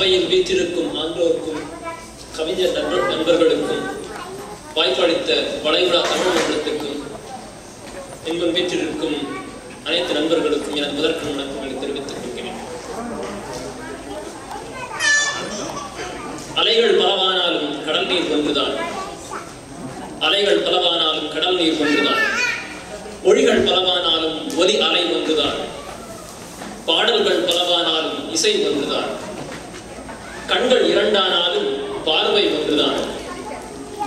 சபையில் வீற்றிருக்கும் ஆண்டோருக்கும் கவிஞர் நண்பர் நண்பர்களுக்கும் வாய்ப்பளித்த வளைகுடா தமிழ் மன்றத்துக்கும் என்பன் வீற்றிருக்கும் அனைத்து நண்பர்களுக்கும் எனது முதற்கு வணக்கங்களை தெரிவித்துக் கொள்கிறேன். அலைகள் பலவானாலும் கடல் நீர் ஒன்றுதான். அலைகள் பலவானாலும் கடல் நீர் ஒன்றுதான். ஒளிகள் பலவானாலும் ஒலி அலை ஒன்றுதான். பாடல்கள் பலவானாலும் இசை ஒன்றுதான். கண்கள் இரண்டானாலும் பார்வை ஒன்றுதான்.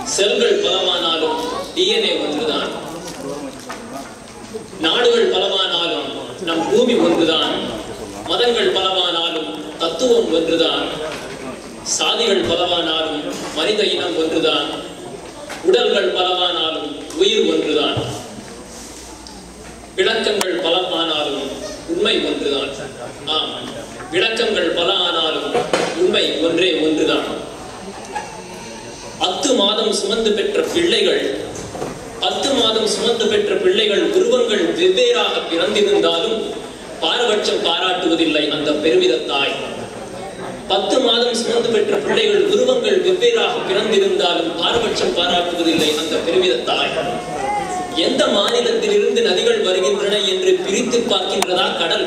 செல்கள் பலமானாலும் டிஎன்ஏ ஒன்றுதான். நாடுகள் பலமானாலும் நம் பூமி ஒன்றுதான். மதங்கள் பலமானாலும் தத்துவம் ஒன்றுதான். சாதிகள் பலவானாலும் மனித இனம் ஒன்றுதான். உடல்கள் பலவானாலும் உயிர் ஒன்றுதான். விளக்கங்கள் பலமானாலும் உண்மை ஒன்றுதான். ஆம். விளக்கங்கள் பல உண்மை ஒன்றே ஒன்றுதான். பத்து மாதம் சுமந்து பெற்ற பிள்ளைகள் பத்து மாதம் சுமந்து பெற்ற பிள்ளைகள் உருவங்கள் வெவ்வேறாக பிறந்திருந்தாலும் பாரபட்சம் பாராட்டுவதில்லை அந்த பெருமித தாய் பத்து மாதம் சுமந்து பெற்ற பிள்ளைகள் உருவங்கள் வெவ்வேறாக பிறந்திருந்தாலும் பாரபட்சம் பாராட்டுவதில்லை அந்த பெருமித தாய் எந்த மாநிலத்திலிருந்து நதிகள் வருகின்றன என்று பிரித்து பார்க்கின்றதா கடல்?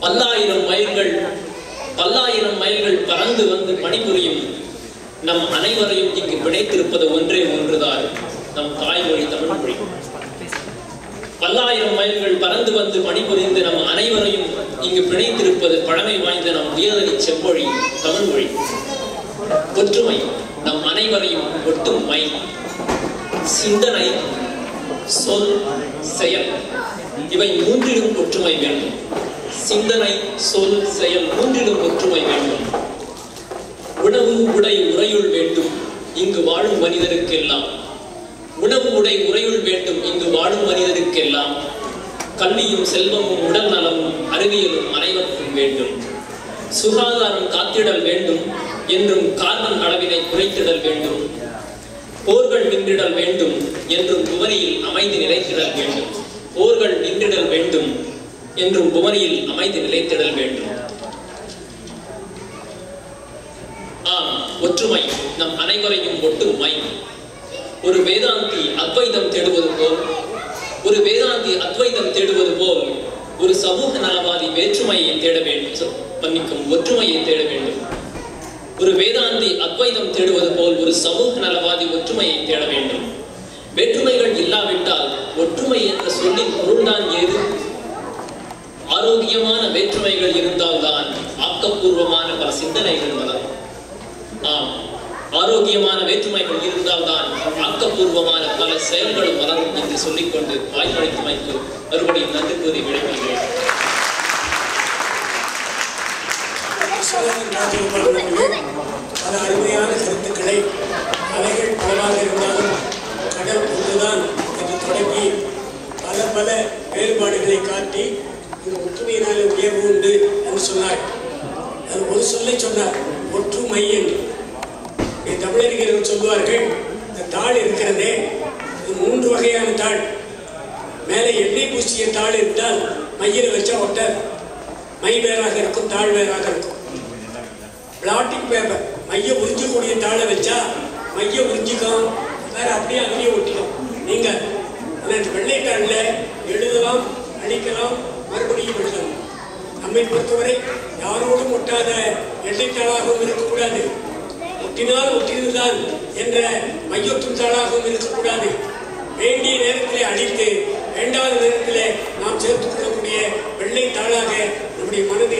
பல்லாயிரம் மைல்கள் பல்லாயிரம் மைல்கள் பறந்து வந்து பணிபுரியும் நம் அனைவரையும் இங்கு பிணைத்திருப்பது ஒன்றே ஒன்றுதான். நம் தாய்மொழி தமிழ் மொழி பல்லாயிரம் மைல்கள் பறந்து வந்து பணிபுரிந்து நம் அனைவரையும் இங்கு பிணைத்திருப்பது பழமை வாய்ந்த நம் உயர்தனி செம்மொழி தமிழ் மொழி ஒற்றுமை நம் அனைவரையும் ஒட்டும் மை. சிந்தனை சொல் செயல் இவை மூன்றிலும் ஒற்றுமை வேண்டும். சிந்தனை சொல் செயல் மூன்றிலும் ஒற்றுமை வேண்டும். உணவு உடை உரையுள் வேண்டும். இங்கு வாழும் மனிதருக்கெல்லாம். உணவு உடை உரையுள் வேண்டும். இங்கு வாழும் மனிதருக்கெல்லாம். கல்வியும் செல்வமும் உடல் நலமும் அறிவியலும் அனைவருக்கும் வேண்டும். சுகாதாரம் காத்திடல் வேண்டும். என்றும் கார்பன் அளவினை குறைத்திடல் வேண்டும். போர்கள் நின்றிடல் வேண்டும். என்றும் புவனியில் அமைதி நிலைத்திடல் வேண்டும். போர்கள் நின்றிடல் வேண்டும். என்றும் புவனியில் அமைதி நிலைத்திடல் வேண்டும். ஆம் ஒற்றுமை நம் அனைவரையும் ஒட்டுமை. ஒரு வேதாந்தி அத்வைதம் தேடுவது போல் ஒரு வேதாந்தி அத்வைதம் தேடுவது போல் ஒரு சமூக நலவாதி வேற்றுமையை தேட வேண்டும். மன்னிக்கும் ஒற்றுமையை தேட வேண்டும். ஒரு வேதாந்தி அத்வைதம் தேடுவது போல் ஒரு சமூக நலவாதி ஒற்றுமையை தேட வேண்டும். வேற்றுமைகள் இல்லாவிட்டால் ஒற்றுமை என்ற சொல்லின் பொருள்தான் ஏது? ஆரோக்கியமான வேற்றுமைகள் இருந்தால்தான் ஆக்கப்பூர்வமான பல சிந்தனைகள் வளரும். ஆம் ஆரோக்கியமான வேற்றுமைகள் இருந்தால்தான் ஆக்கப்பூர்வமான பல செயல்களும் வளரும் என்று சொல்லிக்கொண்டு வாய்ப்பளித்தமைக்கு மறுபடியும் நன்றி கூறி விடைபெறுகிறேன் பல அருமையான கருத்துக்களை அலைகள் பலவாக இருந்தாலும் கடல் ஒன்றுதான் என்று தொடங்கி பல பல வேறுபாடுகளை காட்டி இந்த ஒற்றுமையினாலே உயர்வு உண்டு என்று சொன்னார். அது ஒரு சொல்லை சொன்னார். ஒற்றுமை என்று தமிழறிஞர்கள் சொல்லுவார்கள் இந்த தாள் இருக்கிறதே இது மூன்று வகையான தாள். மேலே எண்ணெய் பூசிய தாள் இருந்தால் மையில் வச்சா ஒட்ட மை வேறாக இருக்கும் தாழ் வேறாக இருக்கும். பிளாட்டிக் பேப்பர் மைய உறிஞ்சக்கூடிய தாளை வச்சா மைய உறிஞ்சிக்கும். வேற அப்படியே அங்கேயே ஒட்டிக்கும். நீங்க ஆனால் வெள்ளைத்தாளில் எழுதலாம் அழிக்கலாம் நம்மை பொறுத்தவரை யாரோடும் ஒட்டாத எல்லைத்தாளாகவும் இருக்கக்கூடாது. ஒட்டினால் ஒட்டியதுதான் என்ற மையொற்றும் தாளாகவும் இருக்கக்கூடாது. வேண்டிய நேரத்திலே அழித்து வேண்டாத நேரத்திலே நாம் சேர்த்துக் கொள்ளக்கூடிய வெள்ளை தாளாக நம்முடைய மனதை